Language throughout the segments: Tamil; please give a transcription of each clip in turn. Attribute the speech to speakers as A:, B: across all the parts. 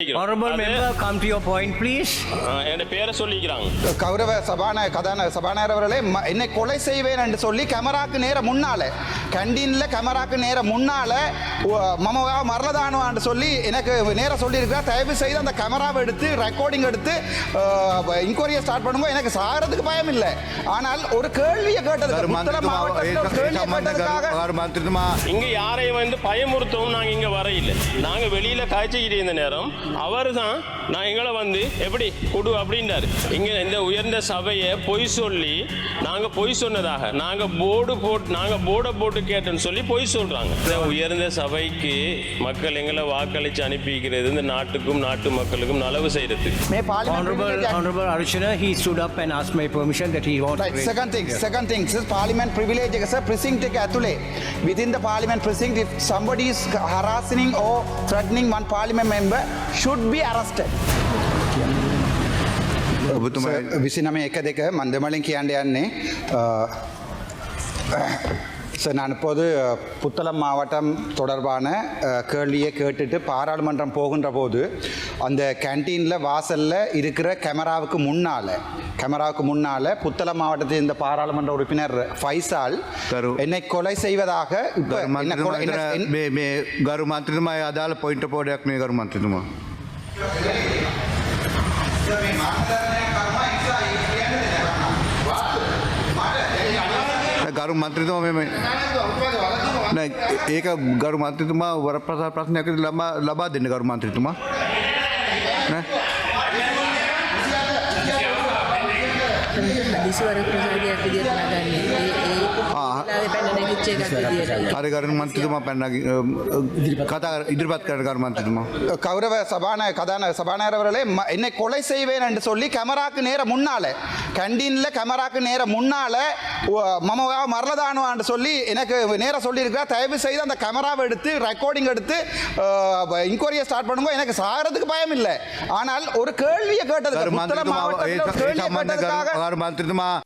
A: Honorable member, come to
B: என் பேரை சொல்லிக்கிறாங்க.
C: கௌரவ சபாநாயக கதான சபாநாயகர் அவர்களே ம- என்னை கொலை செய்வேன் என்று சொல்லி கேமராக்கு நேர முன்னால கண்டீன்ல கேமராக்கு நேர முன்னால மமவா மரலதானோ சொல்லி எனக்கு நேர சொல்லியிருக்கிறா தயவு அந்த கேமராவை எடுத்து ரெக்கார்டிங் எடுத்து இன்கொயரியை ஸ்டார்ட் பண்ணும்போது எனக்கு சாகிறதுக்கு பயம் இல்லை ஆனால் ஒரு கேள்வியை கேட்டது புத்தளம் மாவட்டத்தில் ஒரு கேள்வியை
B: யாரையும் வந்து பயமுறுத்தவும் நாங்க இங்க வரையில நாங்க வெளியில காய்ச்சிக்கிட்டு இருந்த நேரம் அவர் தான் நான் எங்களை வந்து எப்படி கொடு அப்படின்றாரு இங்க இந்த உயர்ந்த சபையை பொய் சொல்லி நாங்க பொய் சொன்னதாக நாங்க போர்டு போட்டு நாங்க போர்டை போட்டு கேட்டோன்னு சொல்லி பொய் சொல்றாங்க இந்த உயர்ந்த சபைக்கு மக்கள் எங்களை வாக்களிச்சு அனுப்பிக்கிறது இந்த நாட்டுக்கும் நாட்டு மக்களுக்கும் நலவு செய்யறது
C: මේ පාලිමේන්තු
A: Honorable,
C: privilege act-
A: Honorable Archana, he stood up and asked my permission that he wants to
C: Right,
A: raise.
C: second thing, second thing, this parliament privilege එක සර් precinct එක ඇතුලේ within the parliament precinct if somebody is harassing or threatening one parliament member should be arrested.
D: ඔබතුමා
C: විසිනම එක දෙක මන්දමලින් කියන්න යන්නේ சார் நான் இப்போது அஹ், புத்தளம் மாவட்டம் தொடர்பான அஹ், கேள்வியை கேட்டுட்டு பாராளுமன்றம் போகின்ற போது அந்த கேன்டீனில் வாசலில் இருக்கிற கேமராவுக்கு முன்னால் கேமராவுக்கு முன்னால் புத்தளம் மாவட்டத்தில் இந்த பாராளுமன்ற உறுப்பினர் ஃபைசால்
D: தரு.
C: என்னை கொலை செய்வதாக இப்ப
D: ගරු
C: என்ன கொலை- என்ன-
D: මන්ත්‍රතුමා
C: என்ன-
D: මේ මේ ගරු මන්ත්‍රතුමා අදාළ පොයින්ට පෝඩයක් මේ ගරු මන්ත්‍රතුමා గారు మంత్రిత్వం మేము ఏక గారు మంత్రిత్వమా వరప్రసాద్ ప్రశ్న లబా దిండి గారు మంత్రిత్వమా මන්ත්‍රතුමා පැන්නගේ කතා ඉදිරිපත් කරන ගරු මන්ත්‍රතුමා
C: கௌரவ சபாநாயக கதான சபாநாயகர் அவர்களே ம- என்னை கொலை செய்வேன் என்று சொல்லி கேமராக்கு நேர முன்னால கண்டீன்ல கேமராக்கு நேர முன்னால உ- மமவா மரலதானுவான்னு சொல்லி எனக்கு நேர சொல்லியிருக்கிறா தயவு செய்து அந்த கேமராவை எடுத்து ரெக்கார்டிங் எடுத்து இன்கொயரியை ஸ்டார்ட் பண்ணும்போது எனக்கு சாகிறதுக்கு பயம் இல்லை ஆனால் ஒரு கேள்வியை
D: ගරු Sharma.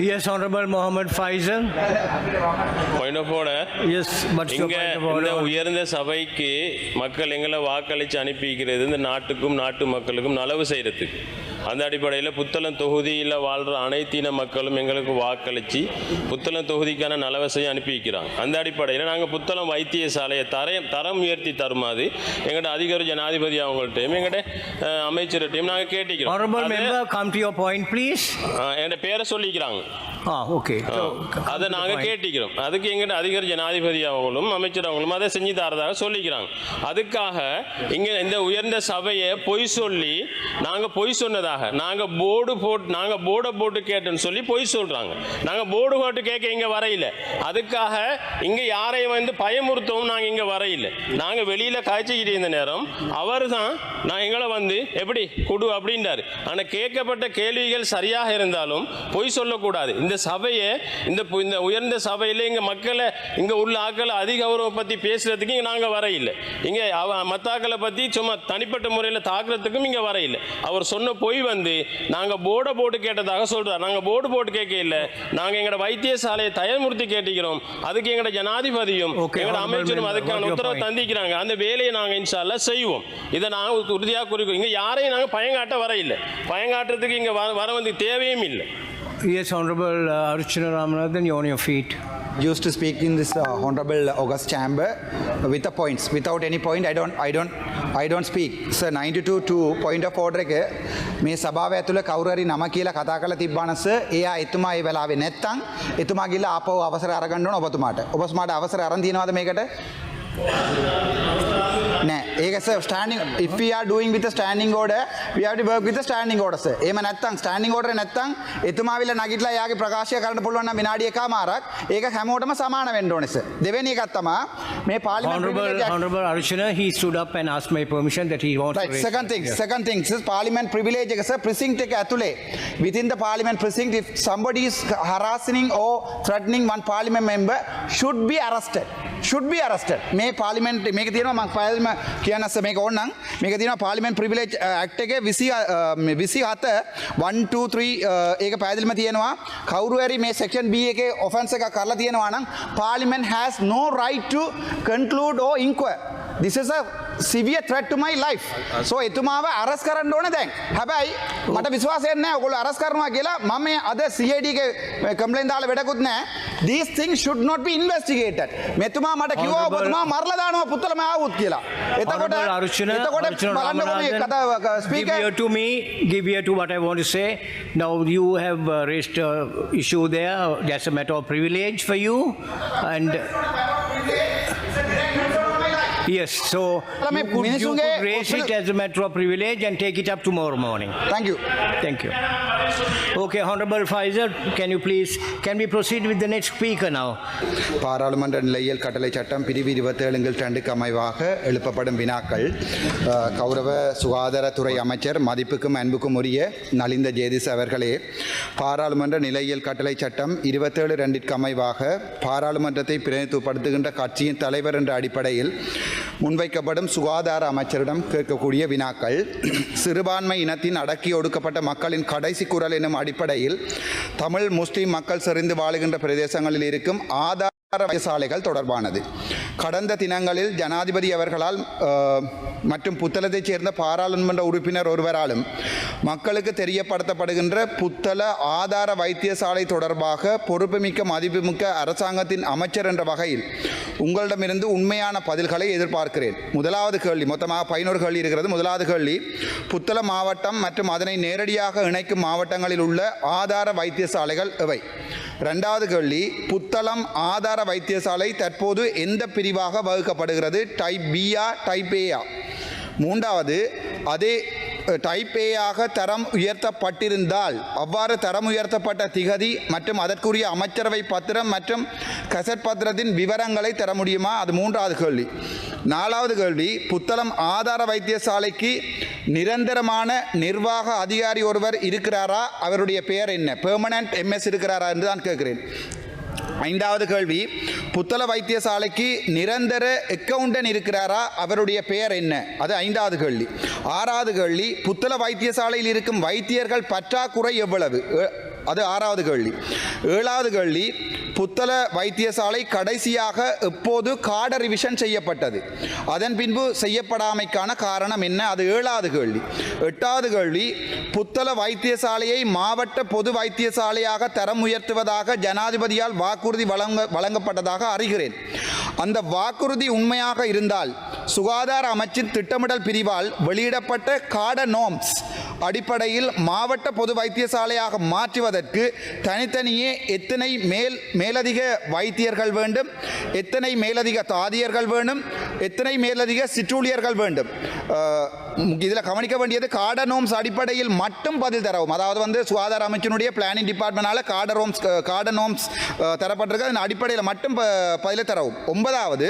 A: Yes, Honorable Mohammed Faisal.
B: Point of order.
A: Yes, but
B: இங்க இந்த உயர்ந்த சபைக்கு மக்கள் எங்களை வாக்களித்து அனுப்பிக்கிறது இந்த நாட்டுக்கும் நாட்டு மக்களுக்கும் நலவு செய்யறதுக்கு அந்த அடிப்படையில் புத்தளம் தொகுதியில் வாழ்கிற அனைத்தின மக்களும் எங்களுக்கு வாக்களித்து புத்தளம் தொகுதிக்கான நலவசையை அனுப்பி வைக்கிறாங்க அந்த அடிப்படையில் நாங்கள் புத்தளம் வைத்தியசாலையை தரம் தரம் உயர்த்தி தருமாறு எங்கள்ட அதிகாரி ஜனாதிபதி அவங்கள்ட்டையும் எங்கள்ட அஹ், அமைச்சர்கிட்டையும் நாங்கள் கேட்டிக்கிறோம். என்கிட்ட பேரை சொல்லிக்கிறாங்க.
A: Ah, come
B: அதை நாங்கள். கேட்டிக்கிறோம். அதுக்கு எங்கிட்ட அதிகாரி ஜனாதிபதி அவங்களும் அமைச்சர் அவங்களும் அதை செஞ்சு தரதாக சொல்லிக்கிறாங்க. அதுக்காக இங்கே இந்த உயர்ந்த சபையை பொய் சொல்லி நாங்கள் பொய் சொன்னதாக நாங்கள் போர்டு போட்டு நாங்கள் போர்டை போட்டு கேட்டோன்னு சொல்லி பொய் சொல்கிறாங்க நாங்கள் போர்டு போட்டு கேட்க இங்கே வரையில. அதுக்காக இங்கே யாரையும் வந்து பயமுறுத்தவும் நாங்கள் இங்கே வரையில. நாங்கள் வெளியில் காய்ச்சிக்கிட்டு இருந்த நேரம் அவர் தான் நான் எங்களை வந்து எப்படி கொடு அப்படின்றாரு. ஆனால் கேட்கப்பட்ட கேள்விகள் சரியாக இருந்தாலும் பொய் சொல்லக்கூடாது. இந்த சபையை இந்த இந்த உயர்ந்த சபையில் இங்கே மக்களை இங்கே உள்ள ஆக்களை அதிகௌரவம் பற்றி பேசுறதுக்கு இங்கே நாங்கள் வரையில்லை இங்கே அவ மத்தாக்களை பற்றி சும்மா தனிப்பட்ட முறையில் தாக்குறதுக்கும் இங்கே வரையில்லை அவர் சொன்ன பொய் வந்து நாங்கள் போர்டை போட்டு கேட்டதாக சொல்கிறார் நாங்கள் போர்டு போட்டு கேட்க இல்லை. நாங்கள் எங்களோட வைத்தியசாலையை தயமுறுத்தி கேட்டிக்கிறோம். அதுக்கு எங்களோட ஜனாதிபதியும் எங்களோட அமைச்சரும் அதுக்கான உத்தரவு. தந்திக்கிறாங்க. அந்த வேலையை நாங்கள் இன்ஷால்லா செய்வோம். இதை நாங்கள் உறுதியாக குறிக்கோம் இங்கே யாரையும் நாங்கள் பயங்காட்ட வர இல்லை. பயங்காட்டுறதுக்கு இங்கே வர வர வந்து தேவையும் இல்லை.
A: Yes, Honorable uh, Archana Ramanathan, you're on your feet.
C: Used to speak in this uh, honorable August chamber with the points. Without any point, I don't, I don't, I don't speak. Sir, 92 to point of order එක මේ සභාව ඇතුළ කවුරු හරි නම කියලා කතා කරලා තිබ්බනස එයා එතුමා ඒ වෙලාවේ නැත්තම් එතුමා ගිහලා ආපහු අවසර අරගන්න ඕන ඔබතුමාට. ඔබතුමාට අවසර අරන් තියනවද මේකට? ඒක sir standing if we are doing with a standing order we have to work with a standing order sir. එහෙම නැත්තම් standing order නැත්තම් එතුමා විල නගිටලා එයාගේ ප්‍රකාශය කරන්න පුළුවන් නම් විනාඩි එකමාරක් ඒක හැමෝටම සමාන වෙන්න ඕනේ sir. දෙවෙනි එකක් තමයි මේ parliament
A: Honorable, Honorable Archana, he stood up and asked my permission that he wants to
C: Right,
A: raise.
C: second thing,
A: Yes.
C: second thing, is parliament privilege එක sir precinct එක ඇතුලේ. Within the parliament precinct if somebody is harassing or threatening one parliament member should be arrested. Should be arrested. මේ parliament මේක තියෙනවා මම ෆයිල්ම කියන්නස මේක ඕන්නම්. මේක තින පාලිමෙන් ප්‍රිවිලේජ් ඇක්ටගේ විසි uh, විසි හත 123 uh, ඒක පැදිල්ම තියෙනවා. කවරුවරි මේ සෙක්ෂන් B එක ඔෆන්ස එක කරලා තියෙනවා නම් පාලිමෙන් has no right to conclude or inquire. This is a සිවිය threat to my life. So එතුමාව අරස් කරන්න ඕන දැන්. හැබැයි මට විශ්වාසයක් නැහැ ඔයගොල්ලෝ අරස් කරනවා කියලා. මම මේ අද CID එකේ කම්ප්ලේන් දාලා වැඩකුත් නැහැ. These things should not be investigated. මෙතුමා මට කිව්වා
A: Honorable-
C: ඔබතුමා මරලා දානවා පුත්තලම ආවුත් කියලා. එතකොට
A: Honorable Archana,
C: එතකොට
A: Archana
C: බලන්නකො මේ
A: Ramanathan,
C: කතාව
A: give
C: speaker
A: ear to me, give ear to what I want to say. Now you have uh, raised a issue there. That's a matter of privilege for you, and Yes, so
C: well,
A: you, could, you could raise it as a matter of privilege and take it up tomorrow morning.
C: Thank you.
A: Thank you. Okay, Honorable Pfizer, can you please can we proceed with the next speaker now?
C: பாராளுமன்ற நிலையில் கட்டளை சட்டம் பிரிவு இருபத்தேழுங்கள் ரெண்டுக்கு அமைவாக எழுப்பப்படும் வினாக்கள் கௌரவ சுகாதாரத்துறை அமைச்சர் மதிப்புக்கும் அன்புக்கும் உரிய நலிந்த ஜேதிஸ் அவர்களே பாராளுமன்ற நிலையியல் கட்டளை சட்டம் இருபத்தேழு ரெண்டிற்கு அமைவாக பாராளுமன்றத்தை பிரதிநிதித்துவப்படுத்துகின்ற கட்சியின் தலைவர் என்ற அடிப்படையில் முன்வைக்கப்படும் சுகாதார அமைச்சரிடம் கேட்கக்கூடிய வினாக்கள் சிறுபான்மை இனத்தின் அடக்கி ஒடுக்கப்பட்ட மக்களின் கடைசி குரல் எனும் அடிப்படையில் தமிழ் முஸ்லீம் மக்கள் செறிந்து வாழுகின்ற பிரதேசங்களில் இருக்கும் ஆதார வைத்தியசாலைகள் தொடர்பானது. கடந்த தினங்களில் ஜனாதிபதி அவர்களால் மற்றும் புத்தளத்தைச் சேர்ந்த பாராளுமன்ற உறுப்பினர் ஒருவராலும் மக்களுக்கு தெரியப்படுத்தப்படுகின்ற புத்தள ஆதார வைத்தியசாலை தொடர்பாக பொறுப்புமிக்க மதிப்புமிக்க அரசாங்கத்தின் அமைச்சர் என்ற வகையில் உங்களிடமிருந்து உண்மையான பதில்களை எதிர்பார்க்கிறேன். முதலாவது கேள்வி மொத்தமாக பதினோரு கேள்வி இருக்கிறது. முதலாவது கேள்வி புத்தள மாவட்டம் மற்றும் அதனை நேரடியாக இணைக்கும் மாவட்டங்களில் உள்ள ஆதார வைத்தியசாலைகள் எவை? ரெண்டாவது கேள்வி புத்தளம் ஆதார வைத்தியசாலை தற்போது எந்த பிரிவாக வகுக்கப்படுகிறது? டைப் பியா டைப் ஏயா மூன்றாவது அதே டைப் ஏயாக தரம் உயர்த்தப்பட்டிருந்தால் அவ்வாறு தரம் உயர்த்தப்பட்ட திகதி மற்றும் அதற்குரிய அமைச்சரவை பத்திரம் மற்றும் கசட் பத்திரத்தின் விவரங்களை தர முடியுமா? அது மூன்றாவது கேள்வி. நாலாவது கேள்வி புத்தளம் ஆதார வைத்தியசாலைக்கு நிரந்தரமான நிர்வாக அதிகாரி ஒருவர் இருக்கிறாரா? அவருடைய பெயர் என்ன? பெர்மனன்ட் எம்எஸ் இருக்கிறாரா என்று தான் கேட்கிறேன். ஐந்தாவது கேள்வி புத்தள வைத்தியசாலைக்கு நிரந்தர அக்கவுண்டன் இருக்கிறாரா? அவருடைய பெயர் என்ன? அது ஐந்தாவது கேள்வி. ஆறாவது கேள்வி புத்தள வைத்தியசாலையில் இருக்கும் வைத்தியர்கள் பற்றாக்குறை எவ்வளவு? அது ஆறாவது கேள்வி. ஏழாவது கேள்வி புத்தள வைத்தியசாலை கடைசியாக எப்போது காட ரிவிஷன் செய்யப்பட்டது. அதன் பின்பு செய்யப்படாமைக்கான காரணம் என்ன? அது ஏழாவது கேள்வி. எட்டாவது கேள்வி புத்தள வைத்தியசாலையை மாவட்ட பொது வைத்தியசாலையாக தரம் உயர்த்துவதாக ஜனாதிபதியால் வாக்குறுதி வழங்க வழங்கப்பட்டதாக அறிகிறேன். அந்த வாக்குறுதி உண்மையாக இருந்தால் சுகாதார அமைச்சின் திட்டமிடல் பிரிவால் வெளியிடப்பட்ட காட நோம்ஸ் அடிப்படையில் மாவட்ட பொது வைத்தியசாலையாக மாற்றுவதற்கு தனித்தனியே எத்தனை மேல் மேலதிக வைத்தியர்கள் வேண்டும். எத்தனை மேலதிக தாதியர்கள் வேண்டும். எத்தனை மேலதிக சிற்றூழியர்கள் வேண்டும். இதில் கவனிக்க வேண்டியது கார்டனோம்ஸ் அடிப்படையில் மட்டும் பதில் தரவும். அதாவது வந்து சுகாதார அமைச்சினுடைய பிளானிங் டிபார்ட்மெண்டால் காடர் ரோம்ஸ் காட தரப்பட்டிருக்கு. அதன் அடிப்படையில் மட்டும் பதில் பதிலை தரவும். ஒன்பதாவது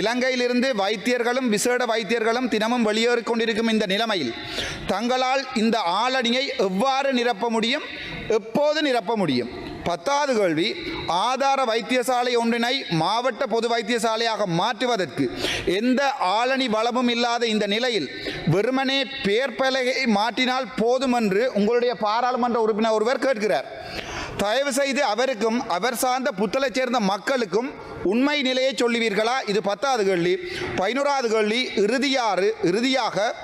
C: இலங்கையிலிருந்து வைத்தியர்களும் விசேட வைத்தியர்களும் தினமும் வெளியேறி கொண்டிருக்கும் இந்த நிலைமையில் தங்களால் இந்த ஆளணியை எவ்வாறு நிரப்ப முடியும்? எப்போது நிரப்ப முடியும்? பத்தாவது கேள்வி ஆதார வைத்தியசாலை ஒன்றினை மாவட்ட பொது வைத்தியசாலையாக மாற்றுவதற்கு எந்த ஆளணி வளமும் இல்லாத இந்த நிலையில் வெறுமனே பெயர் பலகை மாற்றினால் போதும் என்று உங்களுடைய பாராளுமன்ற உறுப்பினர் ஒருவர் கேட்கிறார். தயவு செய்து அவருக்கும் அவர் சார்ந்த புத்தலை சேர்ந்த மக்களுக்கும் உண்மை நிலையை சொல்லுவீர்களா? இது பத்தாவது கேள்வி. பதினோராவது கேள்வி இறுதியாறு இறுதியாக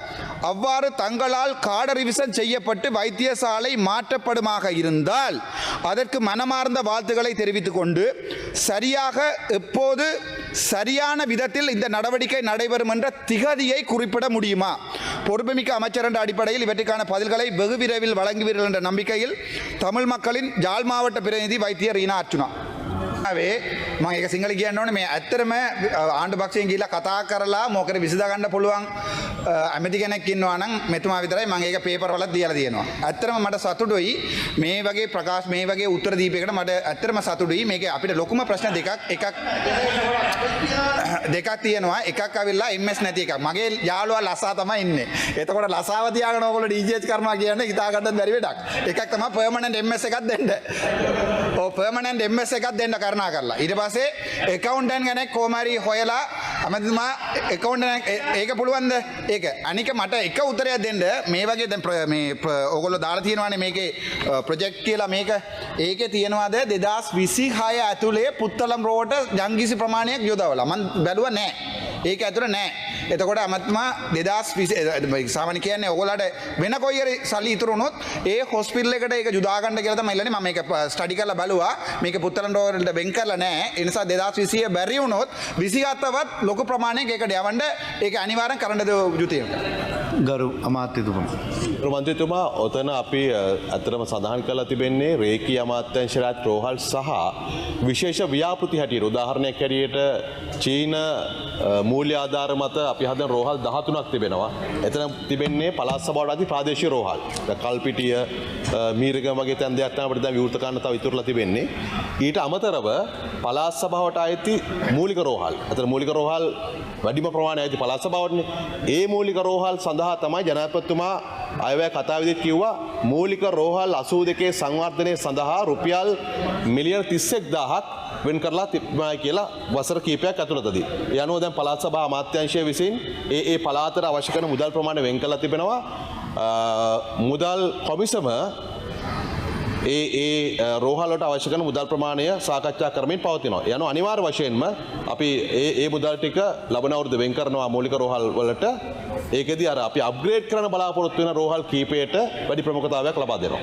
C: அவ்வாறு தங்களால் காடரிவிசன் செய்யப்பட்டு வைத்தியசாலை மாற்றப்படுமாக இருந்தால் அதற்கு மனமார்ந்த வாழ்த்துக்களை தெரிவித்துக் கொண்டு சரியாக எப்போது சரியான விதத்தில் இந்த நடவடிக்கை நடைபெறும் என்ற திகதியை குறிப்பிட முடியுமா? பொறுப்புமிக்க அமைச்சர் என்ற அடிப்படையில் இவற்றுக்கான பதில்களை வெகு விரைவில் வழங்குவீர்கள் என்ற நம்பிக்கையில் தமிழ் மக்களின் ஜாழ் மாவட்ட பிரதிநிதி வைத்தியர் ரீனா அர்ச்சுனா වේ මම ඒක සිංහල කියන්න ඕනේ මේ ඇත්තරම ආණ්ඩු පක්ෂයෙන් ගිහිල්ලා කතා කරලා මොකද විසඳා ගන්න පුළුවන් අ, ඇමති කෙනෙක් ඉන්නවා නම් මෙතුමා විතරයි මම ඒක පේපර් වලත් දීලා තියෙනවා. ඇත්තරම මට සතුටුයි මේ වගේ ප්‍රකාශ මේ වගේ උත්තර දීපයකට මට ඇත්තරම සතුටුයි. මේකේ අපිට ලොකුම ප්‍රශ්න දෙකක් එකක් දෙකක් තියෙනවා. එකක් අවිල්ලා MS නැති එකක්. මගේ යාළුවා ලසා තමයි ඉන්නේ. එතකොට ලසාව තියාගෙන ඕගොල්ලෝ DGH කරනවා කියන්නේ හිතා ගන්න බැරි වැඩක්. එකක් තමයි පර්මනන්ට් MS එකක් දෙන්න. ඔව් පර්මනන්ට් MS එකක් දෙන්න කරුණා කරලා. ඊට පස්සේ එකවුන්ටන් කෙනෙක් කොහමරි හොයලා අමතිතුමා එකවුන්ටන් ඒක පුළුවන්ද? ඒක. අනික මට එක උත්තරයක් දෙන්න මේ වගේ දැන් ප්‍ර- මේ ප්‍ර- ඕගොල්ලෝ දාලා තියෙනවානේ මේකේ ප්‍රොජෙක්ට් කියලා මේක. ඒකේ තියෙනවාද 2026 ඇතුලේ පුත්තලම් රෝඩට ජංගිසි ප්‍රමාණයක් යොදවලා. මම බැලුවා නෑ. ඒක ඇතුළ නෑ. එතකොට ඇමත්මා දෙදස් සාමන කියන්නේ ඔගොලට වෙන කොයිර සල්ලි ඉතුරුණොත් ඒ හොස්පිල් එකට ඒක ජුදාගන්න කියලත මල්ලන ම එක ස්ටඩි කල බලවා මේක පුත්තලන්ටෝරට වෙන් කරල නෑ එනිසා දෙදස් විසිය බැරිවුණොත් විසිගත්තවත් ලොක ප්‍රමාණය ඒකට යවන්ඩ ඒක අනිවාරන් කරන්නද යුතුය.
D: ගරු අමාත්‍යතුමා.
E: මන්ත්‍රතුමා ඔතන අපි අ, ඇතරම සඳහන් කලා තිබෙන්නේ රේකී අමාත්‍යංශරත් රෝහල් සහ විශේෂ ව්‍යාපෘති හැටියට උදාහරණයක් හැටියට චීන අ, මූල්‍ය ආධාර මත අපි හදන රෝහල් දහතුනක් තිබෙනවා. එතන තිබෙන්නේ පළාත් සභාවට අධි ප්‍රාදේශීය රෝහල්. දැන් කල්පිටිය අ, මීරිගම වගේ තැන් දෙයක් තමයි අපිට දැන් විවෘත කරන්න තව ඉතුරුලා තිබෙන්නේ. ඊට අමතරව පළාත් සභාවට අයිති මූලික රෝහල්. අතන මූලික රෝහල් වැඩිම ප්‍රමාණය ඇති පළාත් සභාවටනේ. ඒ මූලික රෝහල් සඳහා තමයි ජනාධිපතිතුමා අයවැය කතාවිදිත් කිව්වා මූලික රෝහල් 82 සංවර්ධනය සඳහා රුපියල් මිලියන 31000ක් වෙන් කරලා තිබුණා කියලා වසර කීපයක් ඇතුළතදී. ඒ අනුව දැන් පළාත් සභා අමාත්‍යාංශය විසින් ඒ ඒ පළාතට අවශ්‍ය කරන මුදල් ප්‍රමාණය වෙන් කරලා තිබෙනවා. අ, මුදල් කොමිසම ඒ ඒ රෝහලට අවශ්‍ය කරන මුදල් ප්‍රමාණය සාකච්ඡා කරමින් පවතිනවා. යනු අනිවාර්ය වශයෙන්ම අපි ඒ ඒ මුදල් ටික ලබන අවුරුද්ද වෙන් කරනවා මූලික රෝහල් වලට. ඒකෙදී අර අපි අප්ග්‍රේඩ් කරන බලාපොරොත්තු වෙන රෝහල් කීපයට වැඩි ප්‍රමුඛතාවයක් ලබා දෙනවා.